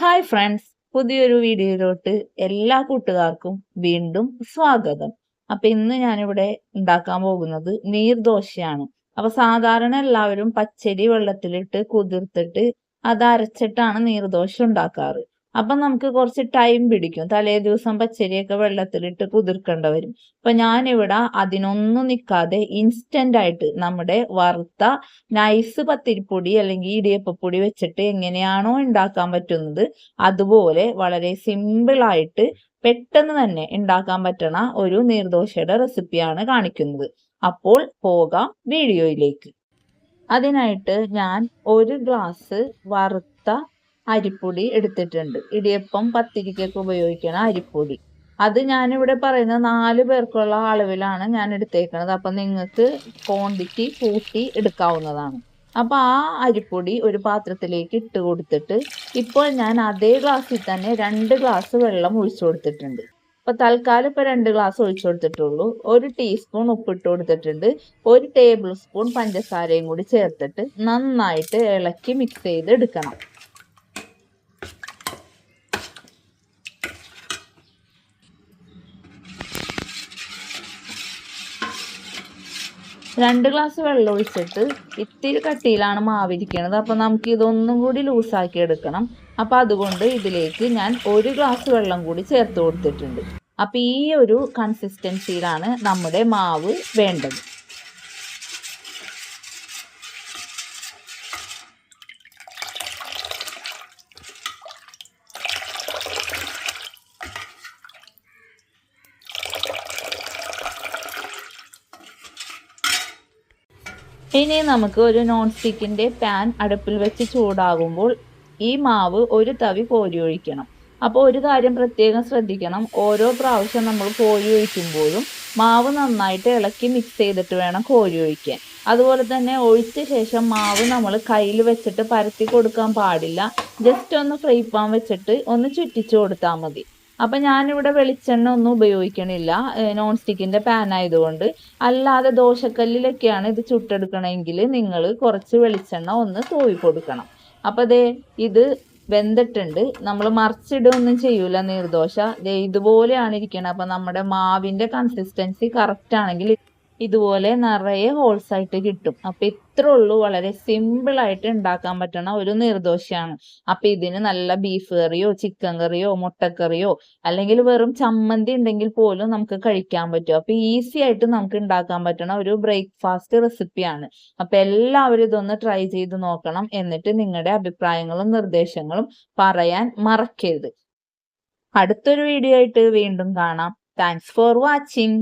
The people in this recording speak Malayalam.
ഹായ് ഫ്രണ്ട്സ് പുതിയൊരു വീഡിയോയിലോട്ട് എല്ലാ കൂട്ടുകാർക്കും വീണ്ടും സ്വാഗതം. അപ്പൊ ഇന്ന് ഞാനിവിടെ ഉണ്ടാക്കാൻ പോകുന്നത് നീർദോശയാണ്. അപ്പൊ സാധാരണ എല്ലാവരും പച്ചരി വെള്ളത്തിലിട്ട് കുതിർത്തിട്ട് അത് അരച്ചിട്ടാണ് നീർദോശ ഉണ്ടാക്കാറ്. അപ്പൊ നമുക്ക് കുറച്ച് ടൈം പിടിക്കും. തലേ ദിവസം പച്ചരിയൊക്കെ വെള്ളത്തിലിട്ട് കുതിർക്കേണ്ട വരും. അപ്പൊ ഞാനിവിടെ അതിനൊന്നും നിൽക്കാതെ ഇൻസ്റ്റന്റ് ആയിട്ട് നമ്മുടെ വറുത്ത നൈസ് പത്തിരിപ്പൊടി അല്ലെങ്കിൽ ഇടിയപ്പപ്പൊടി വെച്ചിട്ട് എങ്ങനെയാണോ ഉണ്ടാക്കാൻ പറ്റുന്നത് അതുപോലെ വളരെ സിമ്പിൾ ആയിട്ട് പെട്ടെന്ന് തന്നെ ഉണ്ടാക്കാൻ പറ്റണ ഒരു നീർദോശയുടെ റെസിപ്പിയാണ് കാണിക്കുന്നത്. അപ്പോൾ പോകാം വീഡിയോയിലേക്ക്. അതിനായിട്ട് ഞാൻ ഒരു ഗ്ലാസ് വറുത്ത അരിപ്പൊടി എടുത്തിട്ടുണ്ട്. ഇടിയപ്പം പത്തിരിക്കൊക്കെ ഉപയോഗിക്കണ അരിപ്പൊടി. അത് ഞാനിവിടെ പറയുന്ന നാല് പേർക്കുള്ള അളവിലാണ് ഞാൻ എടുത്തേക്കുന്നത് അപ്പം നിങ്ങൾക്ക് ക്വാണ്ടിറ്റി കൂട്ടി എടുക്കാവുന്നതാണ്. അപ്പം ആ അരിപ്പൊടി ഒരു പാത്രത്തിലേക്ക് ഇട്ട് കൊടുത്തിട്ട് ഇപ്പോൾ ഞാൻ അതേ ഗ്ലാസ്സിൽ തന്നെ രണ്ട് ഗ്ലാസ് വെള്ളം ഒഴിച്ചു കൊടുത്തിട്ടുണ്ട്. അപ്പോൾ തൽക്കാലം ഇപ്പൊ രണ്ട് ഗ്ലാസ് ഒഴിച്ചു കൊടുത്തിട്ടുള്ളൂ. ഒരു ടീസ്പൂൺ ഉപ്പിട്ട് കൊടുത്തിട്ടുണ്ട്. ഒരു ടേബിൾ സ്പൂൺ പഞ്ചസാരയും കൂടി ചേർത്തിട്ട് നന്നായിട്ട് ഇളക്കി മിക്സ് ചെയ്ത് എടുക്കണം രണ്ട് ഗ്ലാസ് വെള്ളം ഒഴിച്ചിട്ട് ഇത്തിരി കട്ടിയിലാണ് മാവിരിക്കുന്നത് അപ്പോൾ നമുക്ക് ഇതൊന്നും കൂടി ലൂസാക്കി എടുക്കണം. അപ്പോൾ അതുകൊണ്ട് ഇതിലേക്ക് ഞാൻ ഒരു ഗ്ലാസ് വെള്ളം കൂടി ചേർത്ത് കൊടുത്തിട്ടുണ്ട്. അപ്പോൾ ഈ ഒരു കൺസിസ്റ്റൻസിയിലാണ് നമ്മുടെ മാവ് വേണ്ടത്. ഇനി നമുക്ക് ഒരു നോൺ സ്റ്റിക്കിന്റെ പാൻ അടുപ്പിൽ വെച്ച് ചൂടാകുമ്പോൾ ഈ മാവ് ഒരു തവി കോരി ഒഴിക്കണം. അപ്പോൾ ഒരു കാര്യം പ്രത്യേകം ശ്രദ്ധിക്കണം. ഓരോ പ്രാവശ്യം നമ്മൾ കോരി ഒഴിക്കുമ്പോഴും മാവ് നന്നായിട്ട് ഇളക്കി മിക്സ് ചെയ്തിട്ട് വേണം കോരി ഒഴിക്കാൻ. അതുപോലെ തന്നെ ഒഴിച്ച ശേഷം മാവ് നമ്മൾ കയ്യിൽ വെച്ചിട്ട് പരത്തി കൊടുക്കാൻ പാടില്ല. ജസ്റ്റ് ഒന്ന് ഫ്രൈ പാൻ വെച്ചിട്ട് ഒന്ന് ചുറ്റിച്ചു കൊടുത്താൽ മതി. അപ്പൊ ഞാനിവിടെ വെളിച്ചെണ്ണ ഒന്നും ഉപയോഗിക്കണില്ല. നോൺ സ്റ്റിക്കിന്റെ പാൻ ആയതുകൊണ്ട്. അല്ലാതെ ദോശക്കല്ലിലൊക്കെയാണ് ഇത് ചുട്ടെടുക്കണമെങ്കിൽ നിങ്ങൾ കുറച്ച് വെളിച്ചെണ്ണ ഒന്ന് തൂവി കൊടുക്കണം. അപ്പൊ ദേ ഇത് വെന്തിട്ടുണ്ട്. നമ്മൾ മറിച്ചിടൊന്നും ചെയ്യൂല നീർദോശ. ദേ ഇതുപോലെയാണ് ഇരിക്കണം അപ്പൊ നമ്മുടെ മാവിന്റെ കൺസിസ്റ്റൻസി കറക്റ്റ് ആണെങ്കിൽ ഇതുപോലെ നിറയെ ഹോൾസ് ആയിട്ട് കിട്ടും. അപ്പൊ ഇത്ര ഉള്ളൂ. വളരെ സിമ്പിൾ ആയിട്ട് ഉണ്ടാക്കാൻ പറ്റണ ഒരു നീർദോശയാണ്. അപ്പൊ ഇതിന് നല്ല ബീഫ് കറിയോ ചിക്കൻ കറിയോ മുട്ടക്കറിയോ അല്ലെങ്കിൽ വെറും ചമ്മന്തി ഉണ്ടെങ്കിൽ പോലും നമുക്ക് കഴിക്കാൻ പറ്റും. അപ്പൊ ഈസി ആയിട്ട് നമുക്ക് ഉണ്ടാക്കാൻ പറ്റണ ഒരു ബ്രേക്ക്ഫാസ്റ്റ് റെസിപ്പിയാണ് അപ്പൊ എല്ലാവരും ഇതൊന്ന് ട്രൈ ചെയ്ത് നോക്കണം. എന്നിട്ട് നിങ്ങളുടെ അഭിപ്രായങ്ങളും നിർദ്ദേശങ്ങളും പറയാൻ മറക്കരുത്. അടുത്തൊരു വീഡിയോ ആയിട്ട് വീണ്ടും കാണാം. Thanks for watching